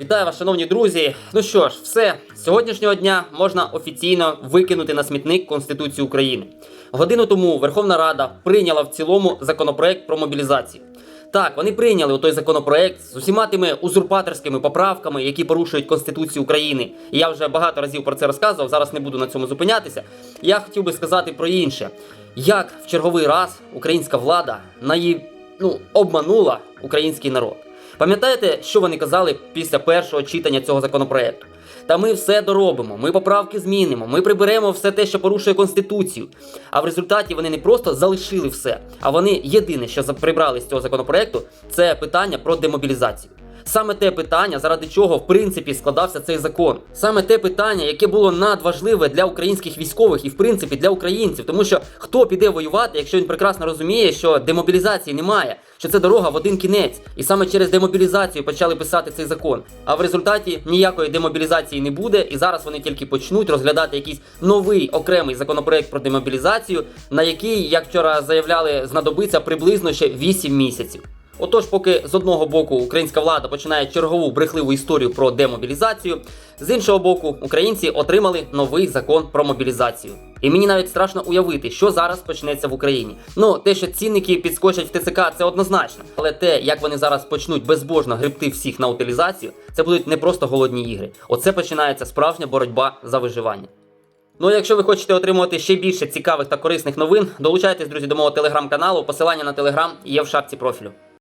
Вітаю вас, шановні друзі. Ну що ж, все з сьогоднішнього дня можна офіційно викинути на смітник Конституцію України. Годину тому Верховна Рада прийняла в цілому законопроект про мобілізацію. Так, вони прийняли той законопроект з усіма тими узурпаторськими поправками, які порушують Конституцію України. І я вже багато разів про це розказував. Зараз не буду на цьому зупинятися. Я хотів би сказати про інше: як в черговий раз українська влада наї... ну, обманула український народ. Пам'ятаєте, що вони казали після першого читання цього законопроекту? Та ми все доробимо, ми поправки змінимо, ми приберемо все те, що порушує конституцію. А в результаті вони не просто залишили все, а вони єдине, що прибрали з цього законопроекту, це питання про демобілізацію. Саме те питання, заради чого в принципі складався цей закон. Саме те питання, яке було надважливе для українських військових і в принципі для українців, тому що хто піде воювати, якщо він прекрасно розуміє, що демобілізації немає, що це дорога в один кінець, і саме через демобілізацію почали писати цей закон. А в результаті ніякої демобілізації не буде, і зараз вони тільки почнуть розглядати якийсь новий окремий законопроект про демобілізацію, на який, як вчора заявляли, знадобиться приблизно ще 8 місяців. Отож, поки з одного боку українська влада починає чергову брехливу історію про демобілізацію, з іншого боку, українці отримали новий закон про мобілізацію. І мені навіть страшно уявити, що зараз почнеться в Україні. Ну, те, що цінники підскочать в ТЦК, це однозначно. Але те, як вони зараз почнуть безбожно гребти всіх на утилізацію, це будуть не просто голодні ігри. Оце починається справжня боротьба за виживання. Ну, а якщо ви хочете отримувати ще більше цікавих та корисних новин, долучайтесь, друзі, до мого телеграм-каналу. Посилання на телеграм є в шапці профілю.